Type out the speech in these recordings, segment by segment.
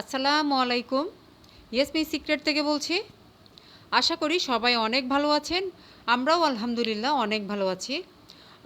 আসসালামু আলাইকুম। ইয়েসমি সিক্রেট থেকে বলছি, আশা করি সবাই অনেক ভালো আছেন, আমরাও আলহামদুলিল্লাহ অনেক ভালো আছি।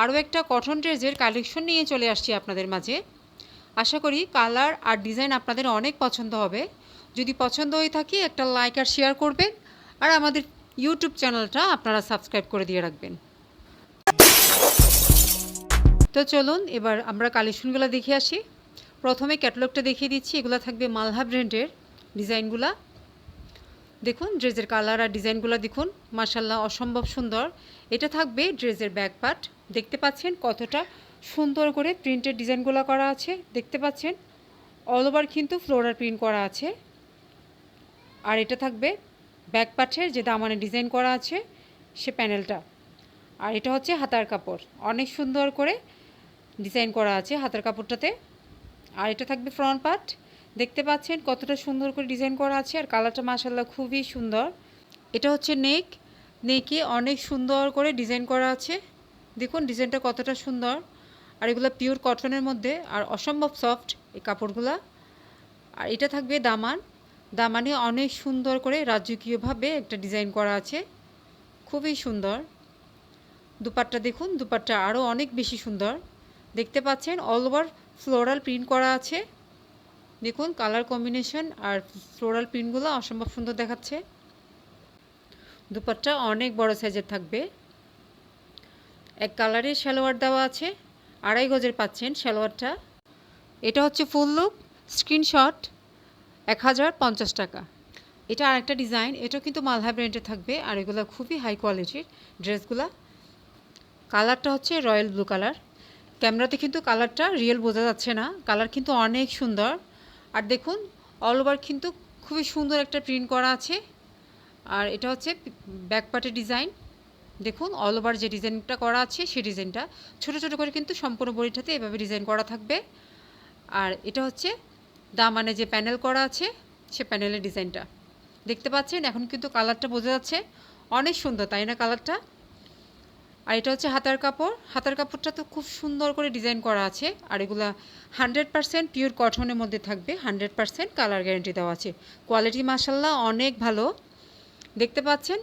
আরও একটা কটন ড্রেসের কালেকশন নিয়ে চলে আসছি আপনাদের মাঝে। আশা করি কালার আর ডিজাইন আপনাদের অনেক পছন্দ হবে। যদি পছন্দ হয়ে থাকে একটা লাইক আর শেয়ার করবেন, আর আমাদের ইউটিউব চ্যানেলটা আপনারা সাবস্ক্রাইব করে দিয়ে রাখবেন। তো চলুন, এবার আমরা কালেকশনগুলো দেখে আসি। প্রথমে ক্যাটালগটা দেখিয়ে দিচ্ছি। এগুলো থাকবে মালহা ব্র্যান্ডের ডিজাইনগুলা। দেখুন, ড্রেসের কালার আর ডিজাইনগুলো দেখুন। মাসাল্লাহ অসম্ভব সুন্দর। এটা থাকবে ড্রেসের ব্যাক পার্ট। দেখতে পাচ্ছেন কতটা সুন্দর করে প্রিন্টের ডিজাইনগুলো করা আছে। দেখতে পাচ্ছেন, অল ওভার কিন্তু ফ্লোরার প্রিন্ট করা আছে। আর এটা থাকবে ব্যাক পার্টের যে দামানে ডিজাইন করা আছে সে প্যানেলটা। আর এটা হচ্ছে হাতার কাপড়। অনেক সুন্দর করে ডিজাইন করা আছে হাতার কাপড়টাতে। আর এটা থাকবে ফ্রন্ট পার্ট দেখতে পাচ্ছেন কতটা সুন্দর করে ডিজাইন করা আছে আর কালারটা মাসাল্লাহ খুবই সুন্দর। এটা হচ্ছে নেক নেকে অনেক সুন্দর করে ডিজাইন করা আছে। দেখুন ডিজাইনটা কতটা সুন্দর। আর এগুলো পিওর কটনের মধ্যে। আর অসম্ভব সফট এই কাপড়গুলা। আর এটা থাকবে দামান। দামানে অনেক সুন্দর করে রাজকীয়ভাবে একটা ডিজাইন করা আছে। খুবই সুন্দর। দুপাট্টা দেখুন, দুপাট্টা আরও অনেক বেশি সুন্দর। দেখতে পাচ্ছেন অল ওভার ফ্লোরাল প্রিন্ট করা আছে। দেখুন, কালার কম্বিনেশন আর ফ্লোরাল প্রিন্টগুলো অসম্ভব সুন্দর দেখাচ্ছে। দুপাট্টা অনেক বড় সাইজের থাকবে। এক কালারের সালোয়ার দেওয়া আছে। আড়াই গজের পাচ্ছেন সালোয়ারটা। এটা হচ্ছে ফুল লুক। স্ক্রিনশট এক হাজার পঞ্চাশ টাকা। এটা আরেকটা ডিজাইন। এটাও কিন্তু মালহা ব্র্যান্ডে থাকবে আর এগুলো খুবই হাই কোয়ালিটির ড্রেসগুলা কালারটা হচ্ছে রয়্যাল ব্লু কালার। ক্যামেরাতে কিন্তু কালারটা রিয়েল বোঝা যাচ্ছে না। কালার কিন্তু অনেক সুন্দর। আর দেখুন অল ওভার কিন্তু খুবই সুন্দর একটা প্রিন্ট করা আছে। আর এটা হচ্ছে ব্যাক পার্টের ডিজাইন দেখুন অল ওভার যে ডিজাইনটা করা আছে, সেই ডিজাইনটা ছোট ছোট করে কিন্তু সম্পূর্ণ বড়িটাতে এভাবে ডিজাইন করা থাকবে। আর এটা হচ্ছে দামানে যে প্যানেল করা আছে, সে প্যানেলের ডিজাইনটা দেখতে পাচ্ছেন, এখন কিন্তু কালারটা বোঝা যাচ্ছে। অনেক সুন্দর, তাই না কালারটা? আর এটা হচ্ছে হাতার কাপড়। হাতার কাপড়টা তো খুব সুন্দর করে ডিজাইন করা আছে। আর এগুলা হান্ড্রেড পারসেন্ট পিওর কটনের মধ্যে থাকবে। হান্ড্রেড পারসেন্ট কালার গ্যারেন্টি দেওয়া আছে। কোয়ালিটি মাসাল্লাহ অনেক ভালো। দেখতে পাচ্ছেন?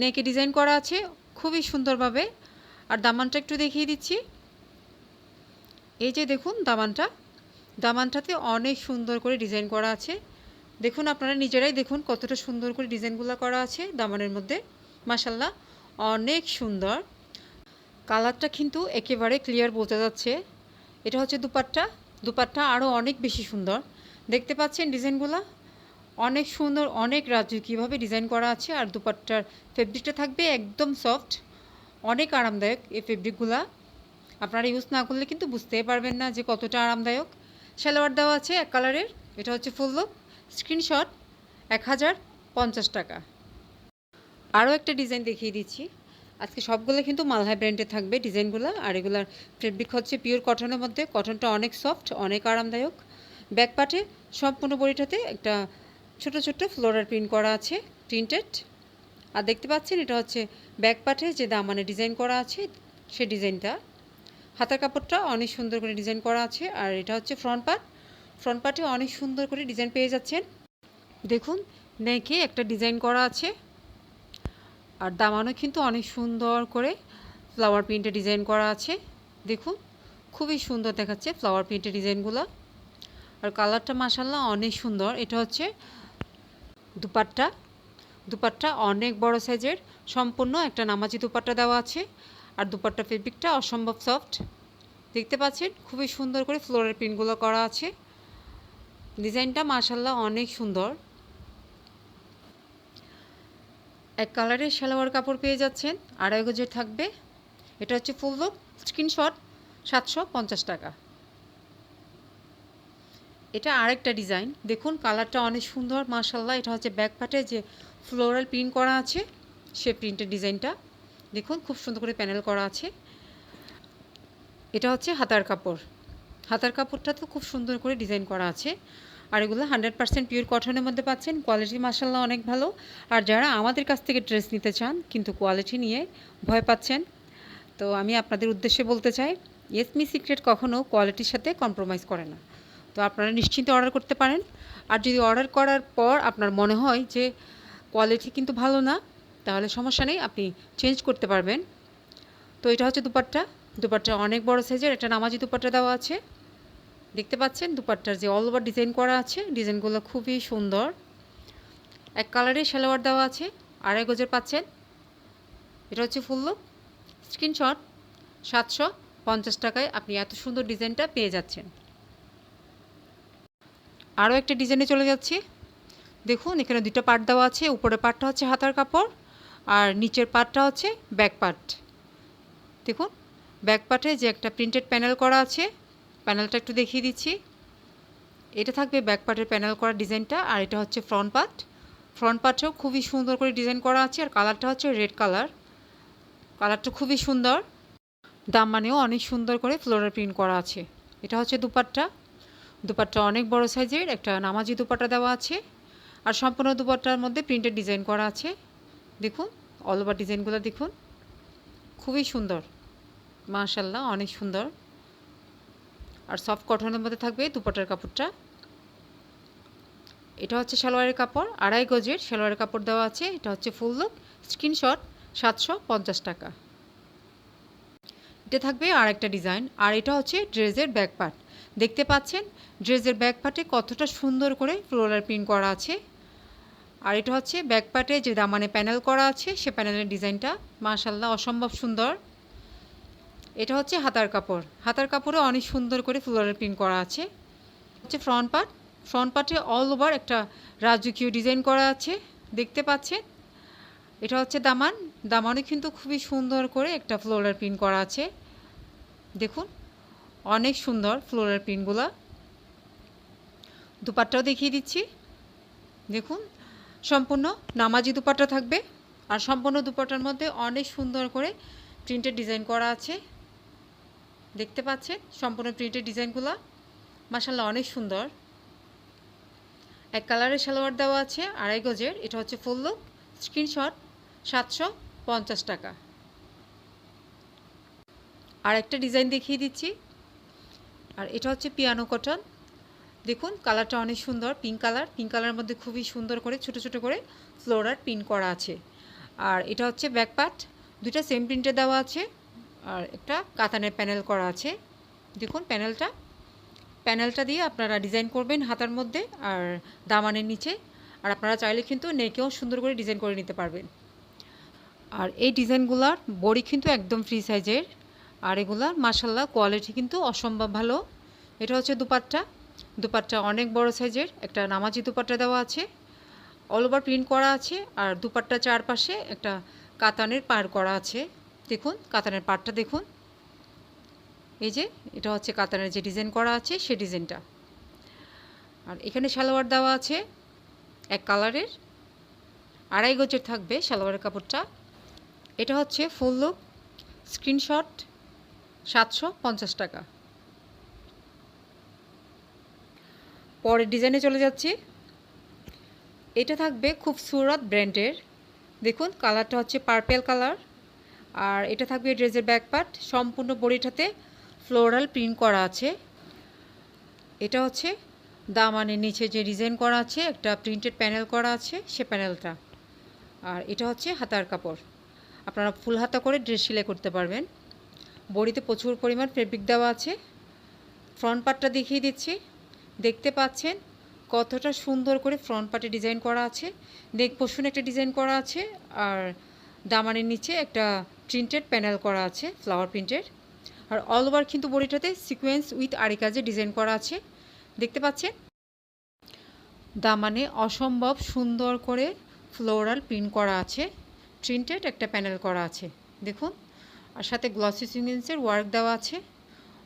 নেকে ডিজাইন করা আছে। খুবই সুন্দরভাবে। আর দামানটা একটু দেখিয়ে দিচ্ছি। এই যে দেখুন দামানটা। দামানটাতে অনেক সুন্দর করে ডিজাইন করা আছে। দেখুন আপনারা নিজেরাই দেখুন কতটা সুন্দর করে ডিজাইনগুলো করা আছে দামানের মধ্যে। মাসাল্লাহ অনেক সুন্দর। কালারটা কিন্তু একেবারে ক্লিয়ার বোঝা যাচ্ছে। এটা হচ্ছে দুপাট্টা। দুপাট্টা আরও অনেক বেশি সুন্দর। দেখতে পাচ্ছেন ডিজাইনগুলো? অনেক সুন্দর, অনেক রাজকীয়ভাবে ডিজাইন করা আছে। আর দুপাট্টার ফেব্রিকটা থাকবে একদম সফট অনেক আরামদায়ক এই ফেব্রিকগুলা আপনারা ইউজ না করলে কিন্তু বুঝতেই পারবেন না যে কতটা আরামদায়ক। সালোয়ার দেওয়া আছে এক কালারের এটা হচ্ছে ফুল লুক স্ক্রিনশট এক হাজার পঞ্চাশ টাকা। আরও একটা ডিজাইন দেখিয়ে দিচ্ছি। আজকে সবগুলো কিন্তু মালহাই ব্র্যান্ডে থাকবে ডিজাইনগুলো, আর এগুলার ফেব্রিক হচ্ছে পিওর কটনের মধ্যে। কটনটা অনেক সফট অনেক আরামদায়ক। ব্যাক পার্টে সম্পূর্ণ বড়িটাতে একটা ছোট ছোট ফ্লোরার প্রিন্ট করা আছে প্রিন্টেড আর দেখতে পাচ্ছেন এটা হচ্ছে ব্যাক পার্টে যে দামানে ডিজাইন করা আছে, সে ডিজাইনটা হাতার কাপড়টা অনেক সুন্দর করে ডিজাইন করা আছে, আর এটা হচ্ছে ফ্রন্ট পার্ট ফ্রন্ট পার্টে অনেক সুন্দর করে ডিজাইন পেয়ে যাচ্ছেন। দেখুন নেকে একটা ডিজাইন করা আছে। আর দামানো কিন্তু অনেক সুন্দর করে ফ্লাওয়ার প্রিন্টে ডিজাইন করা আছে। দেখুন, খুবই সুন্দর দেখাচ্ছে ফ্লাওয়ার প্রিন্টের ডিজাইনগুলো আর কালারটা মাসাল্লাহ অনেক সুন্দর। এটা হচ্ছে দুপাট্টা। দুপাট্টা অনেক বড় সাইজের সম্পূর্ণ একটা নামাজি দুপাট্টা দেওয়া আছে। আর দুপাট্টা ফেব্রিকটা অসম্ভব সফট দেখতে পাচ্ছেন, খুবই সুন্দর করে ফ্লোরের প্রিন্টগুলো করা আছে। ডিজাইনটা মাসাল্লাহ অনেক সুন্দর। এক কালারের সালোয়ার কাপড় পেয়ে যাচ্ছেন। আড়াই গজের থাকবে। এটা হচ্ছে ফুল লুক। স্ক্রিনশট সাতশো পঞ্চাশ টাকা। এটা আরেকটা ডিজাইন। দেখুন, কালারটা অনেক সুন্দর মার্শাল্লাহ এটা হচ্ছে ব্যাক পার্টে যে ফ্লোরাল প্রিন্ট করা আছে, সে প্রিন্টের ডিজাইনটা। দেখুন, খুব সুন্দর করে প্যানেল করা আছে। এটা হচ্ছে হাতার কাপড়। হাতার কাপড়টা তো খুব সুন্দর করে ডিজাইন করা আছে। আর এগুলো হান্ড্রেড পার্সেন্ট পিওর কটনের মধ্যে পাচ্ছেন। কোয়ালিটি মাসাল্লাহ অনেক ভালো। আর যারা আমাদের কাছ থেকে ড্রেস নিতে চান, কিন্তু কোয়ালিটি নিয়ে ভয় পাচ্ছেন, তো আমি আপনাদের উদ্দেশ্যে বলতে চাই এসমি সিক্রেট কখনও কোয়ালিটির সাথে কম্প্রোমাইজ করে না। তো আপনারা নিশ্চিন্তে অর্ডার করতে পারেন। আর যদি অর্ডার করার পর আপনার মনে হয় যে কোয়ালিটি কিন্তু ভালো না, তাহলে সমস্যা নেই, আপনি চেঞ্জ করতে পারবেন। তো এটা হচ্ছে দুপাট্টা। দুপাট্টা অনেক বড় সাইজের একটা নামাজি দুপাট্টা দেওয়া আছে। দেখতে পাচ্ছেন দুপাট্টার যে অল ওভার ডিজাইন করা আছে, ডিজাইনগুলো খুবই সুন্দর। এক কালারের সালোয়ার দেওয়া আছে, আড়াই গজের পাচ্ছেন। এটা হচ্ছে ফুল স্ক্রিনশট সাতশো পঞ্চাশ টাকায় আপনি এত সুন্দর ডিজাইনটা পেয়ে যাচ্ছেন। আরও একটা ডিজাইনে চলে যাচ্ছি। দেখুন, এখানে দুটো পার্ট দেওয়া আছে, উপরের পার্টটা হচ্ছে হাতার কাপড় আর নিচের পার্টটা হচ্ছে ব্যাক পার্ট দেখুন ব্যাক পার্টে যে একটা প্রিন্টেড প্যানেল করা আছে প্যানেলটা একটু দেখিয়ে দিচ্ছি। এটা থাকবে ব্যাক পার্টের প্যানেল করা ডিজাইনটা, আর এটা হচ্ছে ফ্রন্ট পার্ট ফ্রন্ট পার্টেও খুবই সুন্দর করে ডিজাইন করা আছে, আর কালারটা হচ্ছে রেড কালার কালারটা খুবই সুন্দর। দাম মানেও অনেক সুন্দর করে ফ্লোরাল প্রিন্ট করা আছে। এটা হচ্ছে দুপাট্টা। দুপাট্টা অনেক বড় সাইজের একটা নামাজি দুপাট্টা দেওয়া আছে। আর সম্পূর্ণ দুপাট্টার মধ্যে প্রিন্টের ডিজাইন করা আছে। দেখুন অল ওভার ডিজাইনগুলো দেখুন। খুবই সুন্দর। মাশাল্লাহ অনেক সুন্দর। আর সফট কটনের মধ্যে থাকবে দুপাটার কাপড়টা। এটা হচ্ছে সালোয়ারের কাপড়, আড়াই গজের সালোয়ারের কাপড় দেওয়া আছে। এটা হচ্ছে ফুল লুক স্ক্রিনশট সাতশো পঞ্চাশ টাকা। এটা থাকবে আর একটা ডিজাইন আর এটা হচ্ছে ড্রেসের ব্যাক পার্ট দেখতে পাচ্ছেন, ড্রেসের ব্যাক পার্টে কতটা সুন্দর করে ফ্লোরাল প্রিন্ট করা আছে। আর এটা হচ্ছে ব্যাক পার্টে যে দামানে প্যানেল করা আছে, সে প্যানেলের ডিজাইনটা মাশাল্লাহ অসম্ভব সুন্দর। এটা হচ্ছে হাতার কাপড়। হাতার কাপড়ে অনেক সুন্দর করে ফ্লোরাল প্রিন্ট করা আছে। হচ্ছে ফ্রন্ট পার্ট ফ্রন্ট পার্টে অল ওভার একটা রাজকীয় ডিজাইন করা আছে। দেখতে পাচ্ছেন? এটা হচ্ছে দামান। দামানে কিন্তু খুবই সুন্দর করে একটা ফ্লোরাল প্রিন্ট করা আছে। দেখুন, অনেক সুন্দর ফ্লোরাল প্রিন্টগুলো দুপাট্টাও দেখিয়ে দিচ্ছি। দেখুন, সম্পূর্ণ নামাজি দুপাট্টা থাকবে। আর সম্পূর্ণ দুপাট্টার মধ্যে অনেক সুন্দর করে প্রিন্টের ডিজাইন করা আছে। দেখতে পাচ্ছেন সম্পূর্ণ প্রিন্টের ডিজাইনগুলো। মাসাল্লাহ অনেক সুন্দর। এক কালারের সালোয়ার দেওয়া আছে আড়াই গজের। এটা হচ্ছে ফুল লুক স্ক্রিনশট সাতশো পঞ্চাশ টাকা। আর একটা ডিজাইন দেখিয়ে দিচ্ছি। আর এটা হচ্ছে পিয়ানো কটন। দেখুন, কালারটা অনেক সুন্দর পিঙ্ক কালার পিঙ্ক কালারের মধ্যে খুবই সুন্দর করে, ছোট ছোট করে ফ্লোরার প্রিন্ট করা আছে। আর এটা হচ্ছে ব্যাক পার্ট দুটা সেম প্রিন্টে দেওয়া আছে। আর একটা কাতানের প্যানেল করা আছে। দেখুন প্যানেলটা। প্যানেলটা দিয়ে আপনারা ডিজাইন করবেন হাতার মধ্যে আর দামানের নিচে। আর আপনারা চাইলে কিন্তু নেকেও সুন্দর করে ডিজাইন করে নিতে পারবেন। আর এই ডিজাইনগুলার বড়ি কিন্তু একদম ফ্রি সাইজের। আর এগুলার মাসাল্লাহ কোয়ালিটি কিন্তু অসম্ভব ভালো। এটা হচ্ছে দুপাট্টা। দুপাট্টা অনেক বড় সাইজের। একটা নামাজি দুপাট্টা দেওয়া আছে। অল ওভার প্রিন্ট করা আছে। আর দুপাট্টা চারপাশে একটা কাতানের পার করা আছে। দেখুন, কাতানের পাটটা দেখুন। এই যে, এটা হচ্ছে কাতানের যে ডিজাইন করা আছে, সে ডিজাইনটা। আর এখানে সালোয়ার দেওয়া আছে এক কালারের। আড়াই গজের থাকবে সালোয়ারের কাপড়টা। এটা হচ্ছে ফুল লুক, স্ক্রিনশট সাতশো পঞ্চাশ টাকা। পরের ডিজাইনে চলে যাচ্ছি। এটা থাকবে খুব সুরত ব্র্যান্ডের। দেখুন, কালারটা হচ্ছে পার্পেল কালার। আর এটা থাকবে ড্রেসের ব্যাক পার্ট সম্পূর্ণ বডিটাতে ফ্লোরাল প্রিন্ট করা আছে। এটা হচ্ছে দামানের নিচে যে ডিজাইন করা আছে, একটা প্রিন্টেড প্যানেল করা আছে সে প্যানেলটা। আর এটা হচ্ছে হাতার কাপড়। আপনারা ফুল হাতা করে ড্রেস সেলাই করতে পারবেন। বডিতে প্রচুর পরিমাণ ফেব্রিক দেওয়া আছে। ফ্রন্ট পার্টটা দেখিয়ে দিচ্ছি। দেখতে পাচ্ছেন কতটা সুন্দর করে ফ্রন্ট পার্টে ডিজাইন করা আছে। নেক পোষণ একটা ডিজাইন করা আছে। আর দামানের নিচে একটা প্রিন্টেড প্যানেল করা আছে ফ্লাওয়ার প্রিন্টের আর অল ওভার কিন্তু বডিটাতে সিকোয়েন্স উইথ আরি কাজে ডিজাইন করা আছে। দেখতে পাচ্ছেন? দামানে অসম্ভব সুন্দর করে ফ্লোরাল প্রিন্ট করা আছে। প্রিন্টেড একটা প্যানেল করা আছে। দেখুন, আর সাথে গ্লসি সিকুয়েন্সের ওয়ার্ক দেওয়া আছে।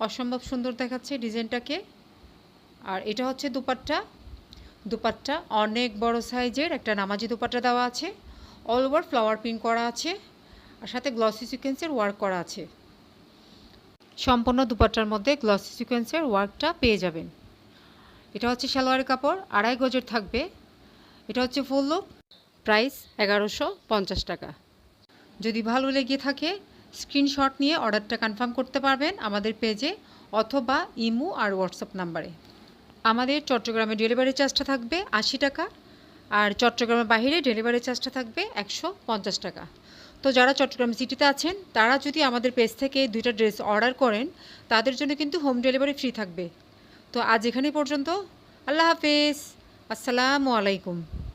অসম্ভব সুন্দর দেখাচ্ছে ডিজাইনটাকে। আর এটা হচ্ছে দুপাট্টা। দুপাট্টা অনেক বড় সাইজের একটা নামাজি দুপাট্টা দেওয়া আছে। অল ওভার ফ্লাওয়ার প্রিন্ট করা আছে আর সাথে গ্লসি সিকোয়েন্সের ওয়ার্ক করা আছে। সম্পূর্ণ দুপাট্টার মধ্যে গ্লসি সিকোয়েন্সের ওয়ার্কটা পেয়ে যাবেন। এটা হচ্ছে সালোয়ারের কাপড়, আড়াই গজের থাকবে। এটা হচ্ছে ফুল লুক প্রাইস এগারোশো পঞ্চাশ টাকা। যদি ভালো লেগে থাকে স্ক্রিনশট নিয়ে অর্ডারটা কনফার্ম করতে পারবেন আমাদের পেজে অথবা ইমো আর হোয়াটসঅ্যাপ নাম্বারে আমাদের চট্টগ্রামে ডেলিভারি চার্জটা থাকবে আশি টাকা আর চট্টগ্রামের বাইরে ডেলিভারি চার্জটা থাকবে একশো পঞ্চাশ টাকা। তো যারা চট্টগ্রাম সিটিতে আছেন, তারা যদি আমাদের পেজ থেকে দুইটা ড্রেস অর্ডার করেন, তাদের জন্য কিন্তু হোম ডেলিভারি ফ্রি থাকবে। তো আজ এখানে পর্যন্ত। আল্লাহ হাফেজ। আসসালামু আলাইকুম।